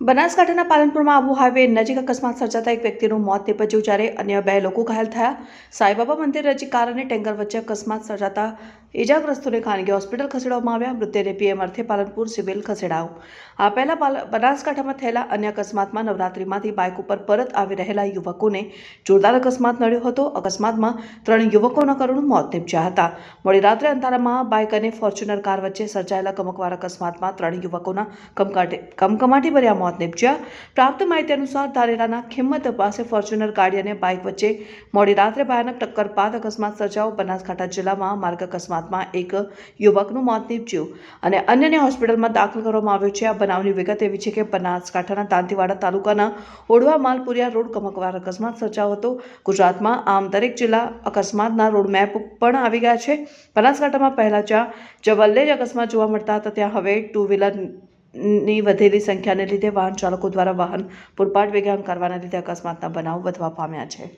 બનાસકાંઠાના પાલનપુરમાં આબુ હાઈવે નજીક અકસ્માત સર્જાતા એક વ્યક્તિનું મોત નિપજ્યું જ્યારે અન્ય બે લોકો ઘાયલ થયા. સાંઈબાબા મંદિર નજીક કાર અને ટેન્કર વચ્ચે અકસ્માત સર્જાતા ઇજાગ્રસ્તોને ખાનગી હોસ્પિટલ ખસેડવામાં આવ્યા. મૃતદેહને પીએમ અર્થે પાલનપુર સિવિલ ખસેડાયો. આ પહેલા બનાસકાંઠામાં થયેલા અન્ય અકસ્માતમાં નવરાત્રિમાંથી બાઇક ઉપર પરત આવી રહેલા યુવકોને જોરદાર અકસ્માત નડ્યો હતો. અકસ્માતમાં ત્રણ યુવકોના કરુણ મોત નિપજ્યા હતા. મોડી રાત્રે અંધારામાં બાઇક અને ફોર્ચ્યુનર કાર વચ્ચે સર્જાયેલા કમકવાર અકસ્માતમાં ત્રણ યુવકોના કમકમાટી ભર્યા મોત નીપજ્યા. પ્રાપ્ત માહિતી અનુસાર ધારેરાના ખિંમત પાસે ફોર્ચ્યુનર ગાડી અને બાઇક વચ્ચે મોડી રાત્રે ભયાનક ટક્કર બાદ અકસ્માત સર્જાયો. બનાસકાંઠા જિલ્લામાં માર્ગ અકસ્માતમાં એક યુવકનું મોત નીપજ્યું અને અન્યને હોસ્પિટલમાં દાખલ કરવામાં આવ્યો છે. આ બનાવની વિગત એવી છે કે બનાસકાંઠાના દાંતીવાડા તાલુકાના ઓડવા માલપુરિયા રોડ કમકવાર અકસ્માત સર્જાયો હતો. ગુજરાતમાં આમ દરેક જિલ્લા અકસ્માતના રોડ મેપ પણ આવી ગયા છે. બનાસકાંઠામાં પહેલા જ્યાં જવલ્લે જ અકસ્માત જોવા મળતા હતા, ત્યાં હવે ટુ વ્હીલર ની વધેલી સંખ્યાને લીધે વાહન ચાલકો દ્વારા વાહન પૂરપાટ વેગાન કરવાના લીધે અકસ્માતના બનાવ વધવા પામ્યા છે.